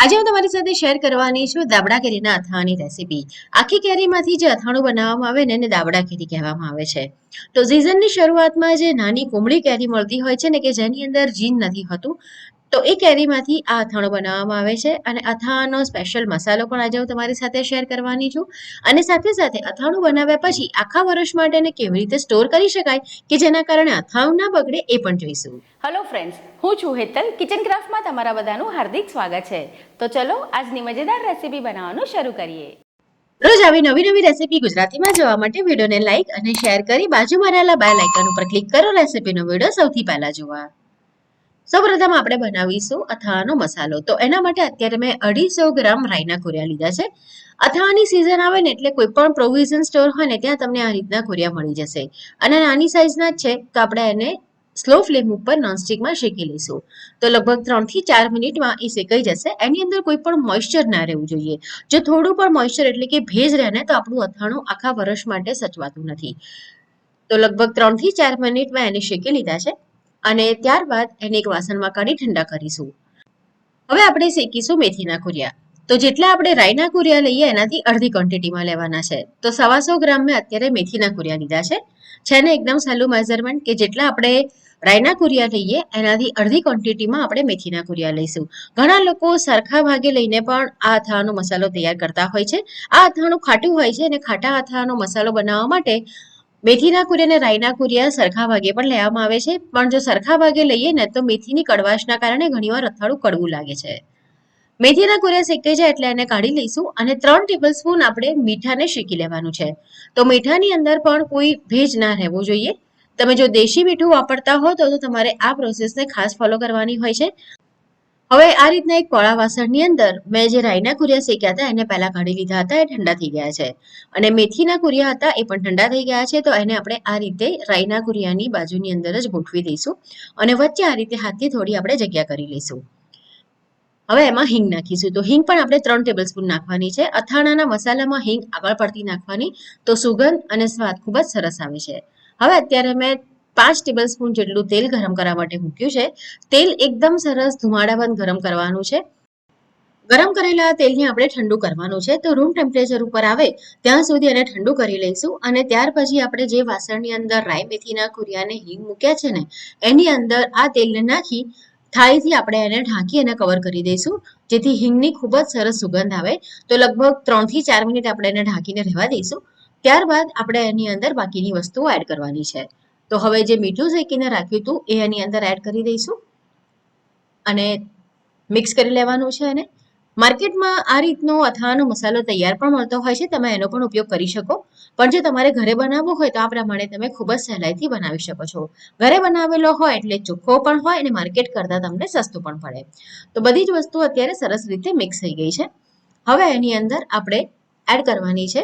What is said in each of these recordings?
આજે હું તમારી સાથે શેર કરવાની છું દાબડા કેરીના અથાણાની રેસીપી આખી કેરીમાંથી જે અથાણું બનાવવામાં આવે ને એને દાબડા કેરી કહેવામાં આવે છે. તો સિઝનની શરૂઆતમાં જે નાની કુમળી કેરી મળતી હોય છે ને કે જેની અંદર જીન નથી હોતું તો એ કેરીમાંથી આ અથાણું બનાવવામાં આવે છે અને અથાણાનો સ્પેશિયલ મસાલો પણ આજે હું તમારી સાથે શેર કરવાની છું. અને સાથે સાથે અથાણું બનાવ્યા પછી આખા વર્ષ માટે એને કેવી રીતે સ્ટોર કરી શકાય કે જેના કારણે અથાણું ના બગડે એ પણ જોઈશું. હલો ફ્રેન્ડ્સ હું છું હેતલ કિચન ક્રાફ્ટમાં તમારા બધાનું હાર્દિક સ્વાગત છે. તો ચલો આજની મજેદાર રેસીપી બનાવવાનું શરૂ કરીએ. રોજ આવી નવી નવી રેસીપી ગુજરાતીમાં જોવા માટે વિડીયોને લાઇક અને શેર કરી બાજુમાં રહેલા બેલ આઇકન ઉપર ક્લિક કરો રેસીપીનો વીડિયો સૌથી પહેલા જોવા. સૌપ્રથમ આપણે બનાવીશું અથાણાનો મસાલો. તો એના માટે અત્યારે મેં અઢીસો ગ્રામ રાઈના કોરિયા લીધા છે. અથાણાની સિઝન આવે ને એટલે કોઈ પણ પ્રોવિઝન સ્ટોર હોય ને ત્યાં તમને આ રીતના કોરિયા મળી જશે. અને નાની સાઇઝના જ છે તો આપણે એને સ્લો ફ્લેમ ઉપર નોનસ્ટિકમાં શેકી લઈશું. તો લગભગ ત્રણથી ચાર મિનિટમાં એ શેકાઈ જશે. એની અંદર કોઈ પણ મોઇશ્ચર ના રહેવું જોઈએ. જો થોડું પણ મોઇશ્ચર એટલે કે ભેજ રહે ને તો આપણું અથાણું આખા વર્ષ માટે સચવાતું નથી. તો લગભગ ત્રણથી ચાર મિનિટમાં એને શેકી લીધા છે. અને ત્યારબાદ એને એક વાસણમાં કાઢી ઠંડા કરીશું. હવે આપણે શેકીશું મેથીના કુરિયા. તો જેટલા આપણે રાઈના કુરિયા લઈએ એનાથી અડધી ક્વોન્ટિટીમાં લેવાના છે. તો સવાસો ગ્રામ મેં અત્યારે મેથીના કુરિયા લીધા છે. છે ને એકદમ સહેલું મેઝરમેન્ટ કે જેટલા આપણે રાઈના કુરિયા લઈએ એનાથી અડધી ક્વોન્ટિટીમાં આપણે મેથીના કુરિયા લઈશું. ઘણા લોકો સરખા ભાગે લઈને પણ આ અથાણાનો મસાલો તૈયાર કરતા હોય છે. આ અથાણું ખાટું હોય છે અને ખાટા અથાણાનો મસાલો બનાવવા માટે મેથીના કુરિયા રાઈના કુરિયા સરખા ભાગે પણ લેવામાં આવે છે. પણ જો સરખા ભાગે લઈએ ને તો મેથીની કડવાશના કારણે ઘણીવાર અથાણું કડવું લાગે છે. મેથીના કુરિયા શેકાઈ જાય એટલે એને કાઢી લઈશું અને ત્રણ ટેબલ સ્પૂન આપણે મીઠાને શેકી લેવાનું છે. તો મીઠાની અંદર પણ કોઈ ભેજ ના રહેવો જોઈએ. તમે જો દેશી મીઠું વાપરતા હો તો તમારે આ પ્રોસેસને ખાસ ફોલો કરવાની હોય છે. હવે આ રીતના એક કોળા વાસણની અંદર મેં જે રાઈના કુરિયા શેક્યા હતા, એને પહેલા કાઢી લીધા હતા, એ ઠંડા થઈ ગયા છે. અને મેથીના કુરિયા હતા, એ પણ ઠંડા થઈ ગયા છે, તો એને આપણે આ રીતે રાઈના કુરિયાની બાજુની અંદર જ ગોઠવી દઈશું અને વચ્ચે આ રીતે હાથથી થોડી આપણે જગ્યા કરી લઈશું. હવે એમાં હિંગ નાખીશું. તો હિંગ પણ આપણે ત્રણ ટેબલ સ્પૂન નાખવાની છે. અથાણાના મસાલામાં હિંગ આગળ પડતી નાખવાની તો સુગંધ અને સ્વાદ ખૂબ જ સરસ આવે છે. હવે અત્યારે મેં પાંચ ટેબલ સ્પૂન જેટલું તેલ ગરમ કરવા માટે મૂક્યું છે. તેલ એકદમ સરસ ધુમાડાબંધ ગરમ કરવાનું છે. ગરમ કરેલા તેલને આપણે ઠંડુ કરવાનું છે. તો રૂમ ટેમ્પરેચર ઉપર આવે ત્યાં સુધી એને ઠંડુ કરી લઈશું અને ત્યાર પછી આપણે જે વાસણની અંદર રાઈ મેથીના કુરિયાને હિંગ મૂક્યા છે ને, એની અંદર આ તેલને નાખી થાળીથી આપણે એને ઢાંકી અને કવર કરી દઈશું. જેથી હિંગની ખૂબ જ સરસ સુગંધ આવે. તો લગભગ ત્રણથી ચાર મિનિટ આપણે એને ઢાંકીને રહેવા દઈશું. ત્યારબાદ આપણે એની અંદર બાકીની વસ્તુઓ એડ કરવાની છે. તો હવે જે મીઠું શેકીને રાખ્યું હતું, એ એની અંદર એડ કરી દઈશું. અને મિક્સ કરી લેવાનું છે અને માર્કેટમાં આ રીતનો અથાણાનો મસાલો તૈયાર પણ મળતો હોય છે, તમે એનો પણ ઉપયોગ કરી શકો. પણ જો તમારે ઘરે બનાવવો હોય તો આ પ્રમાણે તમે ખૂબ જ સહેલાઈથી બનાવી શકો છો. ઘરે બનાવેલો હોય એટલે ચોખ્ખો પણ હોય અને માર્કેટ કરતાં તમને સસ્તું પણ પડે. તો બધી જ વસ્તુ અત્યારે સરસ રીતે મિક્સ થઈ ગઈ છે. હવે એની અંદર આપણે એડ કરવાની છે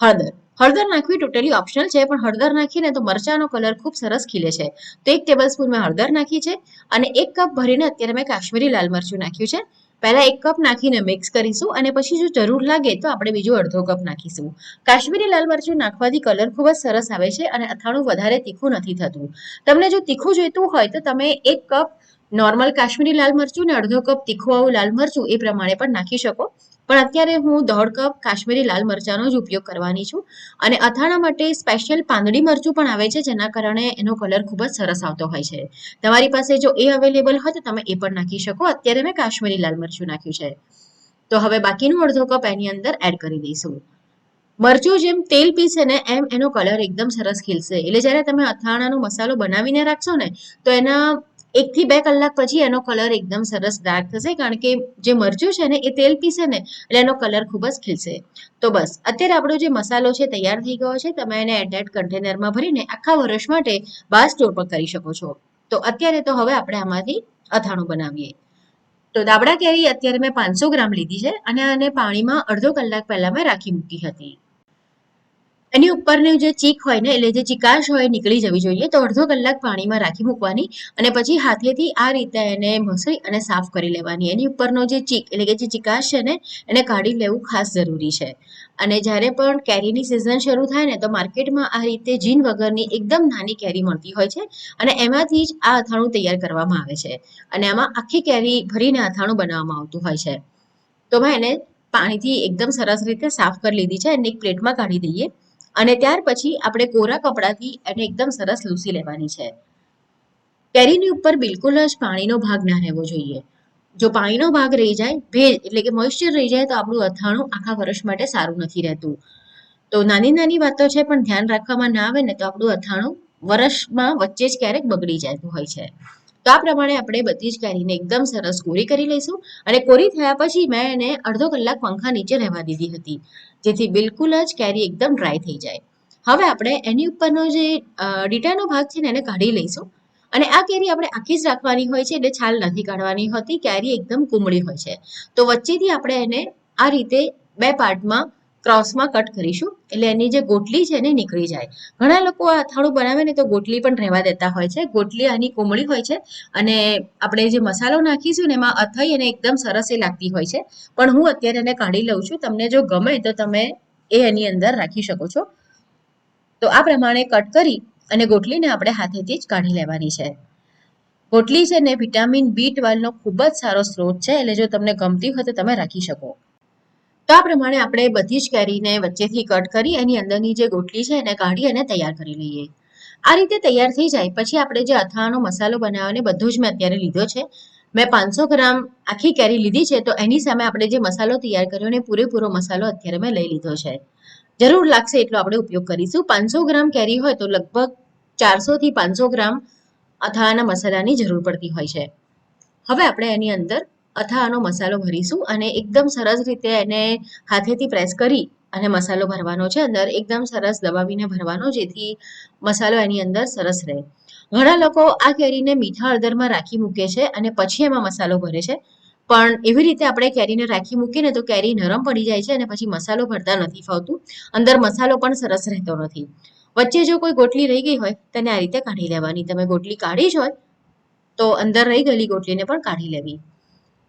હળદર. હળદર નાખવી ટોટલી ઓપ્શનલ છે, પણ હળદર નાખીને તો મરચાંનો કલર ખૂબ સરસ ખીલે છે. તો એક ટેબલ સ્પૂન મેં હળદર નાખી છે અને એક કપ ભરીને અત્યારે મેં કાશ્મીરી લાલ મરચું નાખ્યું છે. પહેલાં એક કપ નાખીને મિક્સ કરીશું અને પછી જો જરૂર લાગે તો આપણે બીજું અડધો કપ નાખીશું. કાશ્મીરી લાલ મરચું નાખવાથી કલર ખૂબ જ સરસ આવે છે અને અથાણું વધારે તીખું નથી થતું. તમને જો તીખું જોઈતું હોય તો તમે એક કપ નોર્મલ કાશ્મીરી લાલ મરચું ને અડધો કપ તીખું આવું લાલ મરચું એ પ્રમાણે પણ નાખી શકો. પણ અત્યારે હું દોઢ કપ કાશ્મીરી લાલ મરચાંનો જ ઉપયોગ કરવાની છું. અને અથાણા માટે સ્પેશિયલ પાંદડી મરચું પણ આવે છે, જેના કારણે એનો કલર ખૂબ જ સરસ આવતો હોય છે. તમારી પાસે જો એ અવેલેબલ હોય તો તમે એ પણ નાખી શકો. અત્યારે મેં કાશ્મીરી લાલ મરચું નાખ્યું છે. તો હવે બાકીનું અડધો કપ એની અંદર એડ કરી દઈશું. મરચું જેમ તેલ પીસે ને એમ એનો કલર એકદમ સરસ ખીલશે. એટલે જ્યારે તમે અથાણાનો મસાલો બનાવીને રાખશો ને, તો એના એકથી બે કલાક પછી એનો કલર એકદમ સરસ ડાર્ક થશે, કારણ કે જે મરચું છે ને, એ તેલ પીસે ને, એટલે એનો કલર ખૂબ જ ખીલશે. તો બસ, અત્યારે આપણો જે મસાલો છે તૈયાર થઈ ગયો છે, તમે એને એટેચ કન્ટેનરમાં ભરીને આખા વર્ષ માટે બહાર સ્ટોર પર કરી શકો છો. તો અત્યારે તો હવે આપણે આમાંથી અથાણું બનાવીએ. તો દાબડા કેરી અત્યારે મેં પાંચસો ગ્રામ લીધી છે, અને આને પાણીમાં અડધો કલાક પહેલા મેં રાખી મૂકી હતી. એની ઉપરની જે ચીક હોય ને, એટલે જે ચીકાશ હોય નીકળી જવી જોઈએ. તો અડધો કલાક પાણીમાં રાખી મૂકવાની અને પછી હાથેથી આ રીતે એને મસળી અને સાફ કરી લેવાની. એની ઉપરનો જે ચીક, એટલે કે જે ચીકાશ છે ને, એને કાઢી લેવું ખાસ જરૂરી છે. અને જ્યારે પણ કેરીની સિઝન શરૂ થાય ને, તો માર્કેટમાં આ રીતે જીન વગરની એકદમ નાની કેરી મળતી હોય છે અને એમાંથી જ આ અથાણું તૈયાર કરવામાં આવે છે. અને આમાં આખી કેરી ભરીને અથાણું બનાવવામાં આવતું હોય છે. તો મેં એને પાણીથી એકદમ સરસ રીતે સાફ કરી લીધી છે અને એક પ્લેટમાં કાઢી દઈએ. અને ત્યાર પછી આપણે કોરા કપડાથી એને એકદમ સરસ લૂસી લેવાની છે. કેરીની ઉપર બિલકુલ જ પાણીનો ભાગ ના રહેવો જોઈએ. જો પાણીનો ભાગ રહી જાય, ભેજ એટલે કે મોઇશ્ચર રહી જાય તો આપણું અથાણું આખા વર્ષ માટે સારું નથી રહેતું. તો નાની નાની વાતો છે, પણ ધ્યાન રાખવામાં ના આવે ને તો આપણું અથાણું વર્ષમાં વચ્ચે જ ક્યારેક બગડી જતું હોય છે. તો આ પ્રમાણે આપણે બધી જ કેરીને એકદમ સરસ કોરી કરી લઈશું. અને કોરી થયા પછી મેં એને અડધો કલાક પંખા નીચે રહેવા દીધી હતી. જેથી બિલકુલ જ કેરી એકદમ ડ્રાય થઈ જાય. હવે આપણે એની ઉપરનો જે ડીટાનો ભાગ છે ને એને કાઢી લઈશું. અને આ કેરી આપણે આખી જ રાખવાની હોય છે, એટલે છાલ નથી કાઢવાની હોતી, કેરી એકદમ કુમળી હોય છે. તો વચ્ચેથી આપણે એને આ રીતે બે પાર્ટમાં ક્રોસમાં કટ કરીશું. એટલે એની જે ગોટલી છે એને નીકળી જાય. ઘણા લોકો આ અથાણું બનાવે ને તો ગોટલી પણ રહેવા દેતા હોય છે. ગોટલી આની કોમળી હોય છે અને આપણે જે મસાલો નાખીશું ને એમાં અથઈ અને એકદમ સરસ એ લાગતી હોય છે. પણ હું અત્યારે એને કાઢી લઉં છું. તમને જો ગમે તો તમે એ એની અંદર રાખી શકો છો. તો આ પ્રમાણે કટ કરી અને ગોટલીને આપણે હાથેથી જ કાઢી લેવાની છે. ગોટલી છે ને વિટામિન બી ટ્વેલ્વનો ખૂબ જ સારો સ્ત્રોત છે. એટલે જો તમને ગમતી હોય તો તમે રાખી શકો. તો આ પ્રમાણે આપણે બધી જ કેરીને વચ્ચેથી કટ કરી એની અંદરની જે ગોટલી છે એને કાઢી અને તૈયાર કરી લઈએ. આ રીતે તૈયાર થઈ જાય. પછી આપણે જે અથાણાનો મસાલો બનાવવાનો બધો જ મેં અત્યારે લીધો છે. મેં પાંચસો ગ્રામ આખી કેરી લીધી છે, તો એની સામે આપણે જે મસાલો તૈયાર કર્યો ને પૂરેપૂરો મસાલો અત્યારે મેં લઈ લીધો છે. જરૂર લાગશે એટલો આપણે ઉપયોગ કરીશું. પાંચસો ગ્રામ કેરી હોય તો લગભગ ચારસો થી પાંચસો ગ્રામ અથાણાના મસાલાની જરૂર પડતી હોય છે. હવે આપણે એની અંદર અથાણાનો મસાલો ભરીશું અને એકદમ સરસ રીતે એને હાથેથી પ્રેસ કરી અને મસાલો ભરવાનો છે. અંદર એકદમ સરસ દબાવીને ભરવાનો જેથી મસાલો એની અંદર સરસ રહે. ઘણા લોકો આ કેરીને મીઠા હળદરમાં રાખી મૂકે છે અને પછી એમાં મસાલો ભરે છે. પણ એવી રીતે આપણે કેરીને રાખી મૂકીને તો કેરી નરમ પડી જાય છે અને પછી મસાલો ભરતા નથી ફાવતું. અંદર મસાલો પણ સરસ રહેતો નથી. વચ્ચે જો કોઈ ગોટલી રહી ગઈ હોય તેને આ રીતે કાઢી લેવાની. તમે ગોટલી કાઢી જ હોય તો અંદર રહી ગયેલી ગોટલીને પણ કાઢી લેવી.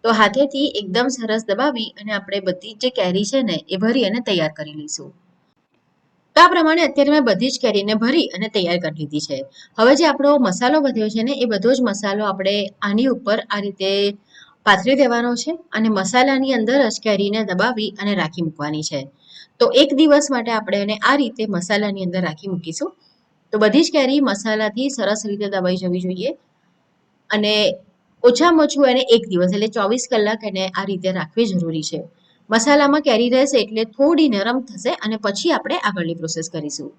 તો હાથેથી એકદમ સરસ દબાવી અને આપણે બધી જે કેરી છે ને, એ ભરી અને તૈયાર કરી લઈશું. તો આ પ્રમાણે અત્યારે મેં બધી જ કેરીને ભરી અને તૈયાર કરી લીધી છે. હવે જે આપણો મસાલો વધ્યો છે ને, એ બધો જ મસાલો આપણે આની ઉપર આ રીતે પાથરી દેવાનો છે અને મસાલાની અંદર જ કેરીને દબાવી અને રાખી મૂકવાની છે. તો એક દિવસ માટે આપણે એને આ રીતે મસાલાની અંદર રાખી મૂકીશું. તો બધી જ કેરી મસાલાથી સરસ રીતે દબાઈ જવી જોઈએ. અને ઓછામાં ઓછું એને એક દિવસ, એટલે ચોવીસ કલાક એને આ રીતે રાખવી જરૂરી છે. મસાલામાં કેરી રહેશે એટલે થોડી નરમ થશે અને પછી આપણે આગળની પ્રોસેસ કરીશું.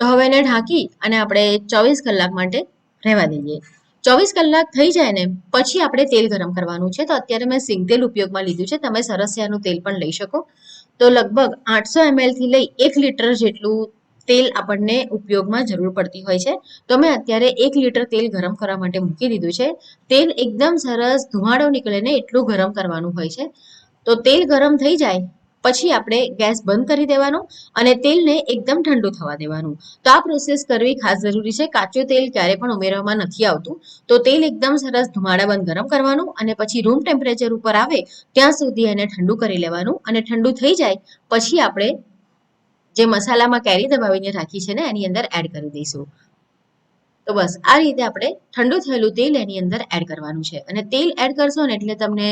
તો હવે એને ઢાંકી અને આપણે ચોવીસ કલાક માટે રહેવા દઈએ. ચોવીસ કલાક થઈ જાય ને, પછી આપણે તેલ ગરમ કરવાનું છે. તો અત્યારે મેં સિંગ તેલ ઉપયોગમાં લીધું છે. તમે સરસિયાનું તેલ પણ લઈ શકો. તો લગભગ આઠસો થી લઈ એક લીટર જેટલું તેલ આપણને ઉપયોગમાં જરૂર પડતી હોય છે. તો મેં અત્યારે એક લીટર તેલ ગરમ કરવા માટે મૂકી દીધું છે. તેલ એકદમ સરસ ધુમાડો નીકળે ને એટલું ગરમ કરવાનું હોય છે. તો તેલ ગરમ થઈ જાય, પછી આપણે ગેસ બંધ કરી દેવાનો અને તેલને એકદમ ઠંડુ થવા દેવાનું. તો આ પ્રોસેસ કરવી ખાસ જરૂરી છે. કાચું તેલ ક્યારે પણ ઉમેરવામાં નથી આવતું. તો તેલ એકદમ સરસ ધુમાડા બંધ ગરમ કરવાનું અને પછી રૂમ ટેમ્પરેચર ઉપર આવે, ત્યાં સુધી એને ઠંડુ કરી લેવાનું અને ઠંડુ થઈ જાય, પછી આપણે જે મસાલામાં કેરી દબાવીને રાખી છે ને, એની અંદર એડ કરી દઈશું. તો બસ, આ રીતે આપણે ઠંડુ થયેલું તેલ એની અંદર એડ કરવાનું છે. અને તેલ એડ કરશો ને એટલે તમને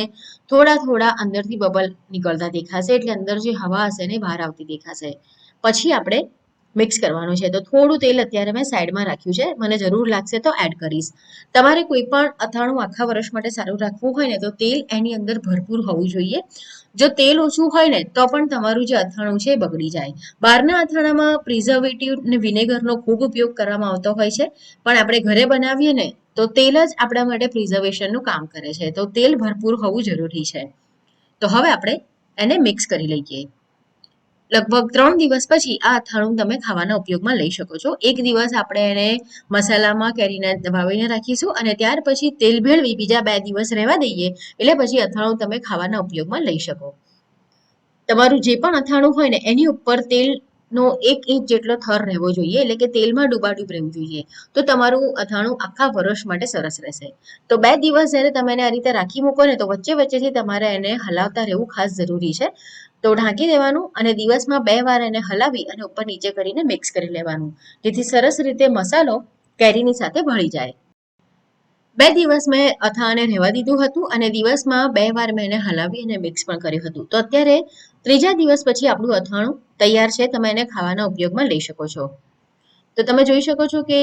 થોડા થોડા અંદરથી બબલ નીકળતા દેખાશે, એટલે અંદર જે હવા હશે ને બહાર આવતી દેખાશે. પછી આપણે મિક્સ કરવાનું છે. તો થોડું તેલ અત્યારે મેં સાઈડમાં રાખ્યું છે. મને જરૂર લાગશે તો એડ કરીશ. તમારે કોઈ પણ અથાણું આખા વર્ષ માટે સારું રાખવું હોય ને, તો તેલ એની અંદર ભરપૂર હોવું જોઈએ. જો તેલ ઓછું હોય ને, તો પણ તમારું જે અથાણું છે એ બગડી જાય. બહારના અથાણામાં પ્રિઝર્વેટિવ ને વિનેગરનો ખૂબ ઉપયોગ કરવામાં આવતો હોય છે. પણ આપણે ઘરે બનાવીએ ને, તો તેલ જ આપણા માટે પ્રિઝર્વેશનનું કામ કરે છે. તો તેલ ભરપૂર હોવું જરૂરી છે. તો હવે આપણે એને મિક્સ કરી લઈએ. લગભગ ત્રણ દિવસ પછી આ અથાણું તમે ખાવાના ઉપયોગમાં લઈ શકો છો. એક દિવસ આપણે એને મસાલામાં કેરીને દબાવીને રાખીશું અને ત્યાર પછી તેલ ભેળવી બીજા બે દિવસ રહેવા દઈએ એટલે પછી અથાણું તમે ખાવાના ઉપયોગમાં લઈ શકો. તમારું જે પણ અથાણું હોય ને એની ઉપર તેલ નો એક ઇંચ જેટલો થર રહેવો જોઈએ એટલે કે તેલમાં ડૂબાડૂબ રહેવું જોઈએ. તો તમારું અથાણું આખા વર્ષ માટે સરસ રહેશે. તો બે દિવસ જ્યારે તમે એને આ રીતે રાખી મૂકો ને તો વચ્ચે વચ્ચેથી તમારે એને હલાવતા રહેવું ખાસ જરૂરી છે. તો ઢાંકી દેવાનું અને દિવસમાં બે વાર એને હલાવી અને ઉપર નીચે કરીને મિક્સ કરી લેવાનું. જેથી સરસ રીતે મસાલો કેરીની સાથે ભળી જાય. બે દિવસ મેં અથાણાને રહેવા દીધું હતું અને દિવસમાં બે વાર મેં એને હલાવી અને મિક્સ પણ કર્યું હતું. તો અત્યારે ત્રીજા દિવસ પછી આપણું અથાણું તૈયાર છે. તમે એને ખાવાના ઉપયોગમાં લઈ શકો છો. તો તમે જોઈ શકો છો કે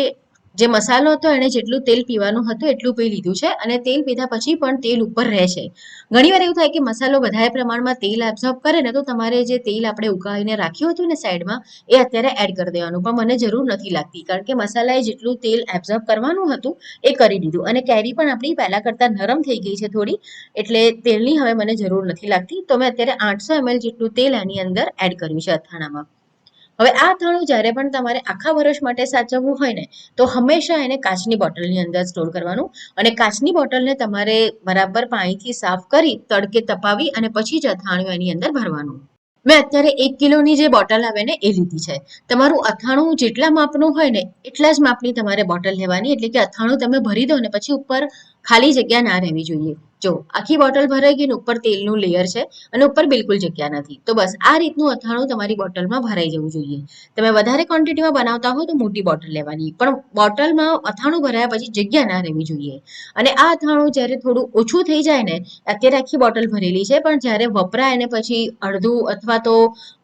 જે મસાલો હતો એણે જેટલું તેલ પીવાનું હતું એટલું પી લીધું છે અને તેલ પીધા પછી પણ તેલ ઉપર રહે છે. ઘણીવાર એવું થાય કે મસાલો વધારે પ્રમાણમાં તેલ એબ્ઝોર્બ કરે ને તો તમારે જે તેલ આપણે ઉકાળીને રાખ્યું હતું ને સાઈડમાં, એ અત્યારે એડ કરી દેવાનું. પણ મને જરૂર નથી લાગતી, કારણ કે મસાલાએ જેટલું તેલ એબ્ઝોર્બ કરવાનું હતું, એ કરી દીધું. અને કેરી પણ આપણી પહેલાં કરતાં નરમ થઈ ગઈ છે થોડી, એટલે તેલની હવે મને જરૂર નથી લાગતી. તો મેં અત્યારે આઠસો એમએલ જેટલું તેલ આની અંદર એડ કર્યું છે અથાણામાં. હવે આ અથાણું જ્યારે પણ તમારે આખા વર્ષ માટે સાચવવું હોય ને, તો હંમેશા એને કાચની બોટલની અંદર સ્ટોર કરવાનું અને કાચની બોટલને તમારે બરાબર પાણીથી સાફ કરી, તડકે તપાવી અને પછી જ અથાણું એની અંદર ભરવાનું. મેં અત્યારે એક કિલોની જે બોટલ આવે ને, એ લીધી છે. તમારું અથાણું જેટલા માપનું હોય ને, એટલા જ માપની તમારે બોટલ લેવાની, એટલે કે અથાણું તમે ભરી દો ને, પછી ઉપર ખાલી જગ્યા ના રહેવી જોઈએ. જો, આખી બોટલ ભરાઈ ગઈ ને ઉપર તેલનું લેયર છે અને ઉપર બિલકુલ જગ્યા નથી. તો બસ, આ રીતનું અથાણું તમારી બોટલમાં ભરાઈ જવું જોઈએ. તમે વધારે ક્વોન્ટિટીમાં બનાવતા હો તો મોટી બોટલ લેવાની. પણ બોટલમાં અથાણું ભરાયા પછી જગ્યા ના રહેવી જોઈએ. અને આ અથાણું જ્યારે થોડું ઓછું થઈ જાય ને, અત્યારે આખી બોટલ ભરેલી છે, પણ જ્યારે વપરાય ને પછી અડધું અથવા તો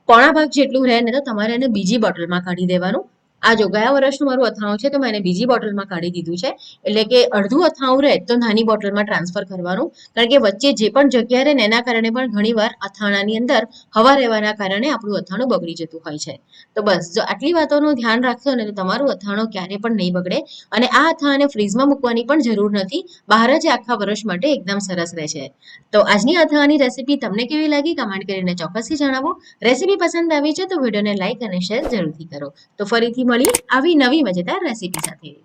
પોણા ભાગ જેટલું રહે ને તો તમારે એને બીજી બોટલમાં કાઢી દેવાનું. આ જો ગયા વર્ષનું મારું અથાણું છે, તો મેં એને બીજી બોટલમાં કાઢી દીધું છે. એટલે કે અડધું અથાણું રહે, તો નાની બોટલમાં ટ્રાન્સફર કરવાનું. કારણ કે વચ્ચે જે પણ જગ્યા રહે ને, એના કારણે પણ ઘણીવાર અથાણાની અંદર હવા રહેવાના કારણે આપણું અથાણું બગડી જતું હોય છે. તો બસ, જો આટલી વાતોનું ધ્યાન રાખશો ને, તો તમારું અથાણું ક્યારે પણ નહીં બગડે. અને આ અથાણાને ફ્રીઝમાં મૂકવાની પણ જરૂર નથી. બહાર જ આખા વર્ષ માટે એકદમ સરસ રહે છે. તો આજની અથાણાની રેસીપી તમને કેવી લાગી? કમેન્ટ કરીને ચોક્કસથી જણાવો. રેસીપી પસંદ આવી છે તો વિડીયોને લાઇક અને શેર જરૂરથી કરો. તો ફરીથી મળીએ આવી નવી મજેદાર રેસીપી સાથે.